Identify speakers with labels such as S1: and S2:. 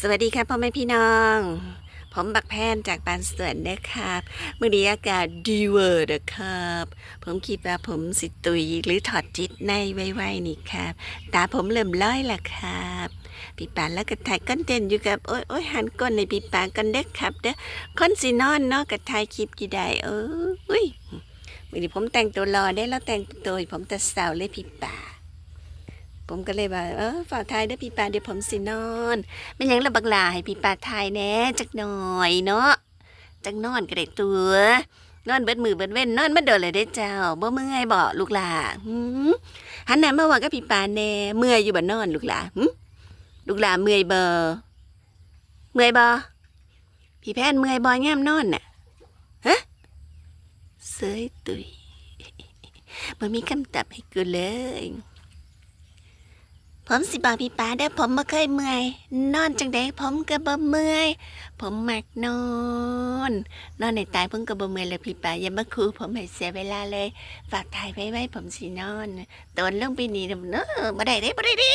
S1: สวัสดีครับพ่อแม่พี่น้อง ผมบักแพนจากปานสวนนะครับมื่อนี้อากาศดีเวอร์นะครับ ผมคิดว่าผมสิตุยหรือถอดจิตในไวๆนี่ครับ ตาผมเริ่มล้อยละครับพี่ปานแล้วก็ถ่ายคอนเทนอยู่กับ โอ้ยโอ้ยหันก้นในพี่ปานกันเด้อครับเด้อคนสินอนเนาะกับถ่ายคลิปกี่ได้เอ้ยมื่อนี้ผมแต่งตัวรอได้แล้วแต่งตัวผมแต่สาวเลยพี่ปา ผมก็เลยว่าเออฝากทายเด้อพี่ปาเดี๋ยวผมสินอนไม่หยังระบักหลาให้พี่ปาทายแน่จักหน่อยเนาะจักนอนก็ได้ตัวนอนเบิดมือเบิดเว้นนอนมาโดนเลยได้เจ้าบ่เมื่อยบ่ลูกหลาหันหน้ามาว่ากับพี่ปาแน่เมื่อยอยู่บ่นอนลูกหลาลูกหลาเมื่อยเบ่เมื่อยบ่พี่แพนเมื่อยบ่ย่ามนอนน่ะฮะเสยตุยบ่มีคำตอบให้กูเลย ผมสิบอกพี่ป้าเด้อผมบ่เคยเมื่อย นอนจังได้ผมก็บ่เมื่อย ผมมักนอน นอนในตายผมก็บ่เมื่อยเลยพี่ป้าอย่ามาคูผมให้เสียเวลาเลย ฝากถ่ายไว้ไว้ผมสินอนตอนลงไปนี่เด้อเนาะบ่ได้เด้บ่ได้เด้